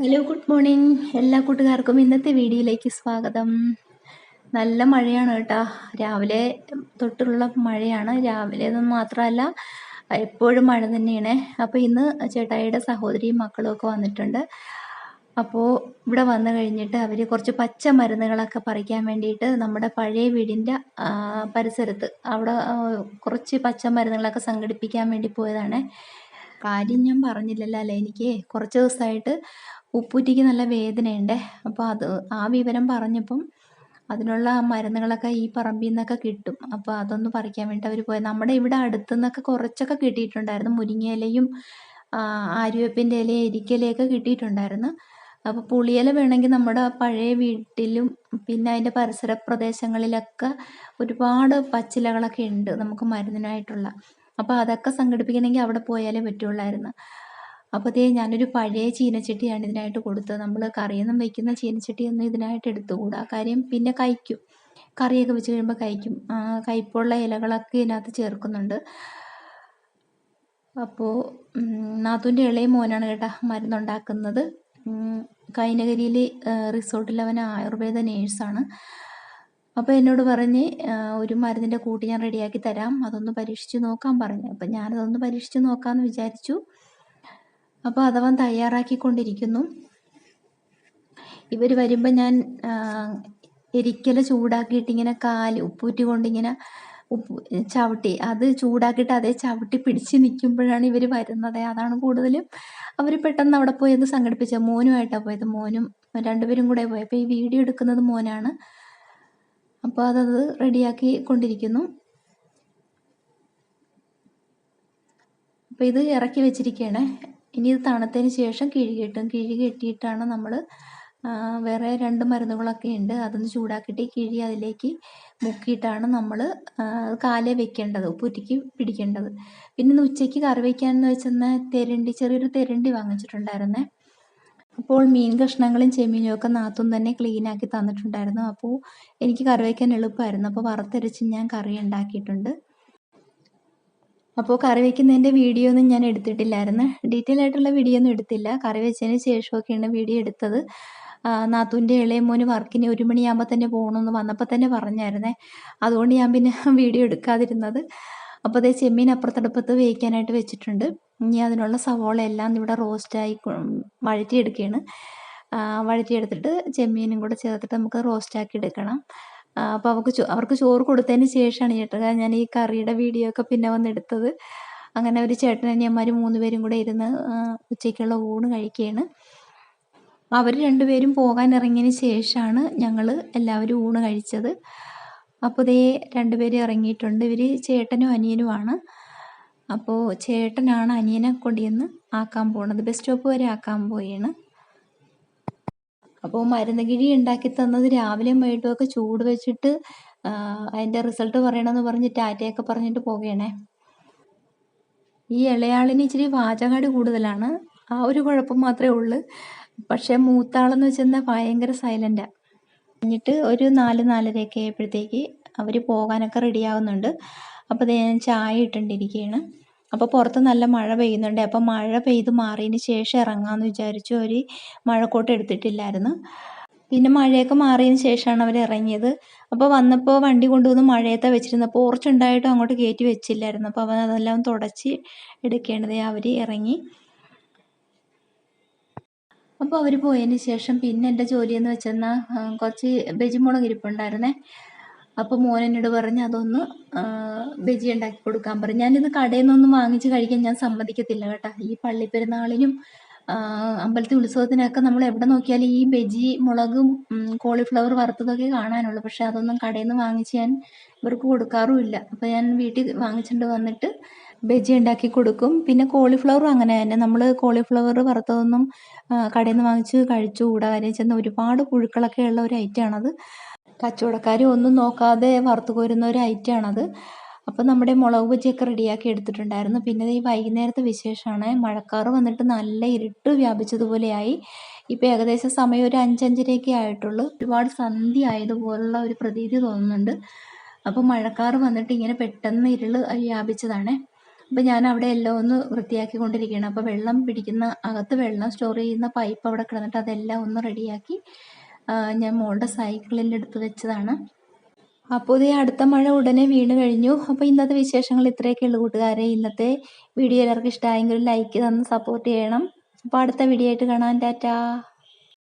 Hello good morning എല്ലാ കൂട്ടുകാർക്കും ഇന്നത്തെ വീഡിയോയിലേക്ക് സ്വാഗതം. നല്ല മഴയാണ് കേട്ടോ. രാവിലെ തൊട്ടുള്ള മഴയാണ്. രാവിലെ മാത്രമല്ല എപ്പോഴും മഴ തന്നെയാണ്. അപ്പോൾ ഇന്ന് ചേട്ടായിയുടെ സഹോദരിയും മക്കളും ഒക്കെ വന്നിട്ടുണ്ട്. അപ്പോൾ ഇവിടെ വന്നു കഴിഞ്ഞിട്ട് അവർ കുറച്ച് പച്ച മരുന്നുകളൊക്കെ പറിക്കാൻ വേണ്ടിയിട്ട് നമ്മുടെ പഴയ വീടിന്റെ പരിസരത്ത് അവിടെ കുറച്ച് പച്ച മരുന്നുകളൊക്കെ സംഘടിപ്പിക്കാൻ വേണ്ടി പോയതാണ്. കാര്യം ഞാൻ പറഞ്ഞില്ലല്ലോ അല്ലേ എനിക്ക്? കുറച്ച് ദിവസമായിട്ട് ഉപ്പൂറ്റിക്ക് നല്ല വേദനയുണ്ട്. അപ്പോൾ അത് ആ വിവരം പറഞ്ഞപ്പം അതിനുള്ള മരുന്നുകളൊക്കെ ഈ പറമ്പിൽ നിന്നൊക്കെ കിട്ടും. അപ്പോൾ അതൊന്ന് പറിക്കാൻ വേണ്ടി അവർ പോയത്. നമ്മുടെ ഇവിടെ അടുത്തു നിന്നൊക്കെ കുറച്ചൊക്കെ കിട്ടിയിട്ടുണ്ടായിരുന്നു. മുരിങ്ങയിലയും ആര്യവേപ്പിന്റെ ഇലയും എരിക്കലയൊക്കെ കിട്ടിയിട്ടുണ്ടായിരുന്നു. അപ്പോൾ പുളിയില വേണമെങ്കിൽ നമ്മുടെ പഴയ വീട്ടിലും പിന്നെ അതിന്റെ പരിസര പ്രദേശങ്ങളിലൊക്കെ ഒരുപാട് പച്ചിലകളൊക്കെ ഉണ്ട് നമുക്ക് മരുന്നിനായിട്ടുള്ള. അപ്പോൾ അതൊക്കെ സംഘടിപ്പിക്കണമെങ്കിൽ അവിടെ പോയാലേ പറ്റുള്ളായിരുന്നു. അപ്പോൾ ദേ ഞാനൊരു പഴയ ചീനച്ചട്ടിയാണ് ഇതിനായിട്ട് കൊടുത്തത്. നമ്മൾ കറിയൊന്നും വെക്കുന്ന ചീനച്ചട്ടിയൊന്നും ഇതിനായിട്ട് എടുത്തുകൂടാ. കാര്യം പിന്നെ കഴിക്കും. കറിയൊക്കെ വെച്ച് കഴിയുമ്പോൾ കഴിക്കും. കയ്പുള്ള ഇലകളൊക്കെ ഇതിനകത്ത് ചേർക്കുന്നുണ്ട്. അപ്പോൾ നാത്തൂന്റെ ഇളയ മോനാണ് കേട്ടാ മരുന്നുണ്ടാക്കുന്നത്. കൈനഗരിയിൽ റിസോർട്ടിൽ അവൻ ആയുർവേദ നേഴ്സാണ്. അപ്പോൾ എന്നോട് പറഞ്ഞ് ഒരു മരുന്നിന്റെ കൂട്ട് ഞാൻ റെഡിയാക്കി തരാം. അതൊന്ന് പരീക്ഷിച്ച് നോക്കാൻ പറഞ്ഞു. അപ്പം ഞാനതൊന്ന് പരീക്ഷിച്ച് നോക്കാമെന്ന് വിചാരിച്ചു. അപ്പോൾ അതവൻ തയ്യാറാക്കിക്കൊണ്ടിരിക്കുന്നു. ഇവർ വരുമ്പോൾ ഞാൻ എരിക്കല ചൂടാക്കിയിട്ട് ഇങ്ങനെ കാൽ ഉപ്പൂറ്റി കൊണ്ടിങ്ങനെ ഉപ്പ് ചവിട്ടി. അത് ചൂടാക്കിയിട്ട് അതേ ചവിട്ടി പിടിച്ച് നിൽക്കുമ്പോഴാണ് ഇവർ വരുന്നത്. അതാണ് കൂടുതലും അവർ പെട്ടെന്ന് അവിടെ പോയി അത് സംഘടിപ്പിച്ചത്. മോനുമായിട്ടാണ് പോയത്. മോനും രണ്ടുപേരും കൂടെ പോയത് അപ്പോൾ ഈ വീഡിയോ എടുക്കുന്നത് മോനാണ്. അപ്പോൾ അതത് റെഡിയാക്കി കൊണ്ടിരിക്കുന്നു. അപ്പോൾ ഇത് ഇറക്കി വെച്ചിരിക്കുകയാണ് ഇനി ഇത് തണുത്തതിന് ശേഷം കിഴി കെട്ടും. കിഴി കെട്ടിയിട്ടാണ് നമ്മൾ വേറെ രണ്ട് മരുന്നുകളൊക്കെ ഉണ്ട്. അതൊന്ന് ചൂടാക്കിയിട്ട് ഈ കിഴി അതിലേക്ക് മുക്കിയിട്ടാണ് നമ്മൾ കാലേ വെക്കേണ്ടത് ഉപ്പുറ്റിക്ക് പിടിക്കേണ്ടത്. പിന്നെ ഇന്ന് ഉച്ചയ്ക്ക് കറി വയ്ക്കാമെന്ന് വെച്ചെന്നാൽ തെരണ്ടി ചെറിയൊരു തെരണ്ടി വാങ്ങിച്ചിട്ടുണ്ടായിരുന്നേ. അപ്പോൾ മീൻ കഷ്ണങ്ങളും ചെമ്മീനും ഒക്കെ നാത്തും തന്നെ ക്ലീനാക്കി തന്നിട്ടുണ്ടായിരുന്നു. അപ്പോൾ എനിക്ക് കറി വയ്ക്കാൻ എളുപ്പമായിരുന്നു അപ്പോൾ വറുത്തരച്ച് ഞാൻ കറി ഉണ്ടാക്കിയിട്ടുണ്ട്. അപ്പോൾ കറി വയ്ക്കുന്നതിന്റെ വീഡിയോ ഒന്നും ഞാൻ എടുത്തിട്ടില്ലായിരുന്നു. ഡീറ്റെയിൽ ആയിട്ടുള്ള വീഡിയോ ഒന്നും എടുത്തില്ല. കറി വെച്ചതിന് ശേഷമൊക്കെയാണ് വീഡിയോ എടുത്തത്. നാത്തൂന്റെ ഇളയ മോന് വർക്കിന് ഒരു മണിയാകുമ്പോൾ തന്നെ പോകണമെന്ന് വന്നപ്പോൾ തന്നെ പറഞ്ഞായിരുന്നേ. അതുകൊണ്ട് ഞാൻ പിന്നെ വീഡിയോ എടുക്കാതിരുന്നത്. അപ്പോൾ അതേ ചെമ്മീൻ അപ്പുറത്തടുപ്പത്ത് വേവിക്കാനായിട്ട് വെച്ചിട്ടുണ്ട്. ഇനി അതിനുള്ള സവോള എല്ലാം ഇവിടെ റോസ്റ്റായി വഴറ്റിയെടുക്കുകയാണ്. വഴറ്റിയെടുത്തിട്ട് ചെമ്മീനും കൂടെ ചേർത്തിട്ട് നമുക്ക് റോസ്റ്റാക്കി എടുക്കണം. അപ്പോൾ അവർക്ക് അവർക്ക് ചോറ് കൊടുത്തതിന് ശേഷമാണ് ചേട്ടാ ഞാൻ ഈ കറിയുടെ വീഡിയോ ഒക്കെ പിന്നെ വന്നെടുത്തത് അങ്ങനെ ഒരു ചേട്ടനനിയന്മാർ മൂന്ന് പേരും കൂടെ ഇരുന്ന് ഉച്ചയ്ക്കുള്ള ഊണ് കഴിക്കുകയാണ്. അവർ രണ്ടുപേരും പോകാൻ ഇറങ്ങിയതിന് ശേഷമാണ് ഞങ്ങൾ എല്ലാവരും ഊണ് കഴിച്ചത്. അപ്പോൾ ഇതേ രണ്ടുപേരും ഇറങ്ങിയിട്ടുണ്ട്. ഇവർ ചേട്ടനും അനിയനുമാണ്. അപ്പോൾ ചേട്ടനാണ് അനിയനെ കൊണ്ടുവന്ന് ആക്കാൻ പോണത്. ബസ് സ്റ്റോപ്പ് വരെ ആക്കാൻ പോയാണ് അപ്പോൾ മരുന്ന് കിഴി ഉണ്ടാക്കി തന്നത് രാവിലെയും വൈകിട്ടും ഒക്കെ ചൂട് വെച്ചിട്ട് അതിന്റെ റിസൾട്ട് പറയണമെന്ന് പറഞ്ഞ് ടാറ്റയൊക്കെ പറഞ്ഞിട്ട് പോവുകയാണേ. ഈ ഇളയാളിന് ഇച്ചിരി വാചകാടി കൂടുതലാണ്. ആ ഒരു കുഴപ്പം മാത്രമേ ഉള്ളൂ. പക്ഷേ മൂത്താളെന്ന് വെച്ചെന്നാൽ ഭയങ്കര സൈലന്റാണ് കഴിഞ്ഞിട്ട് ഒരു നാല് നാലരയൊക്കെ ആയപ്പോഴത്തേക്ക് അവർ പോകാനൊക്കെ റെഡിയാവുന്നുണ്ട് അപ്പോൾ ഞാൻ ചായ ഇട്ടുകൊണ്ടിരിക്കുകയാണ്. അപ്പോൾ പുറത്ത് നല്ല മഴ പെയ്യുന്നുണ്ട്. അപ്പോൾ മഴ പെയ്ത് മാറിയതിന് ശേഷം ഇറങ്ങാമെന്ന് വിചാരിച്ചു ഒരു മഴക്കോട്ട് എടുത്തിട്ടില്ലായിരുന്നു. പിന്നെ മഴയൊക്കെ മാറിയതിന് ശേഷമാണ് അവർ ഇറങ്ങിയത്. അപ്പോൾ വന്നപ്പോൾ വണ്ടി കൊണ്ടുവന്ന് മഴയത്തെ വെച്ചിരുന്നത് പോർച്ച് ഉണ്ടായിട്ടും അങ്ങോട്ട് കയറ്റി വെച്ചില്ലായിരുന്നു. അപ്പോൾ അവൻ അതെല്ലാം തുടച്ച് എടുക്കേണ്ടത് അവർ ഇറങ്ങി. അപ്പോൾ അവർ പോയതിന് ശേഷം പിന്നെ എന്റെ ജോലി എന്ന് വെച്ചെന്നാൽ കുറച്ച് ബെജിമുളക് ഇരിപ്പുണ്ടായിരുന്നേ അപ്പോൾ മോൻ എന്നോട് പറഞ്ഞ് അതൊന്ന് ബജി ഉണ്ടാക്കി കൊടുക്കാൻ പറഞ്ഞു ഞാനിത് കടയിൽ നിന്നൊന്നും വാങ്ങിച്ച് കഴിക്കാൻ ഞാൻ സമ്മതിക്കത്തില്ല കേട്ടോ. ഈ പള്ളിപ്പെരുന്നാളിനും പെരുന്നാളിനും അമ്പലത്തിൽ ഉത്സവത്തിനൊക്കെ നമ്മൾ എവിടെ നോക്കിയാലും ഈ ബജി മുളകും കോളിഫ്ലവർ വറുത്തതൊക്കെ കാണാനുള്ളൂ. പക്ഷെ അതൊന്നും കടയിൽ നിന്ന് വാങ്ങിച്ച് ഞാൻ ഇവർക്ക് കൊടുക്കാറുമില്ല. അപ്പോൾ ഞാൻ വീട്ടിൽ വാങ്ങിച്ചുകൊണ്ട് വന്നിട്ട് ബജി ഉണ്ടാക്കി കൊടുക്കും. പിന്നെ കോളിഫ്ലവറും അങ്ങനെ തന്നെ. നമ്മൾ കോളിഫ്ലവർ വറുത്തതൊന്നും കടയിൽ നിന്ന് വാങ്ങിച്ച് കഴിച്ചുകൂടാ കാര്യം ചെന്ന് ഒരുപാട് പുഴുക്കളൊക്കെ ഉള്ള ഒരു ഐറ്റമാണത് കച്ചവടക്കാർ ഒന്നും നോക്കാതെ വറുത്ത് കോരുന്ന ഒരു ഐറ്റമാണത് അപ്പോൾ നമ്മുടെ മുളക് ബജിയൊക്കെ റെഡിയാക്കി എടുത്തിട്ടുണ്ടായിരുന്നു. പിന്നെ ഈ വൈകുന്നേരത്തെ വിശേഷമാണ്. മഴക്കാർ വന്നിട്ട് നല്ല ഇരുട്ട് വ്യാപിച്ചതുപോലെയായി. ഇപ്പോൾ ഏകദേശം സമയം ഒരു അഞ്ചഞ്ചരയൊക്കെ ആയിട്ടുള്ളൂ. ഒരുപാട് സന്ധി ആയതുപോലുള്ള ഒരു പ്രതീതി തോന്നുന്നുണ്ട്. അപ്പോൾ മഴക്കാർ വന്നിട്ട് ഇങ്ങനെ പെട്ടെന്ന് ഇരുൾ വ്യാപിച്ചതാണ്. അപ്പോൾ ഞാൻ അവിടെ എല്ലാം ഒന്ന് വൃത്തിയാക്കിക്കൊണ്ടിരിക്കുകയാണ്. അപ്പോൾ വെള്ളം പിടിക്കുന്ന അകത്ത് വെള്ളം സ്റ്റോർ ചെയ്യുന്ന പൈപ്പ് അവിടെ കിടന്നിട്ട് അതെല്ലാം ഒന്ന് റെഡിയാക്കി ഞാൻ മോളുടെ സൈക്കിളിൽ എടുത്ത് വെച്ചതാണ്. അപ്പോൾ ഇതേ അടുത്ത മഴ ഉടനെ വീണ് കഴിഞ്ഞു. അപ്പോൾ ഇന്നത്തെ വിശേഷങ്ങൾ ഇത്രയൊക്കെ ഉള്ളൂ കൂട്ടുകാരെ. ഇന്നത്തെ വീഡിയോ എല്ലാവർക്കും ഇഷ്ടമായെങ്കിൽ ലൈക്ക് തന്ന് സപ്പോർട്ട് ചെയ്യണം. അപ്പോൾ അടുത്ത വീഡിയോ ആയിട്ട് കാണാൻ ടാറ്റാ.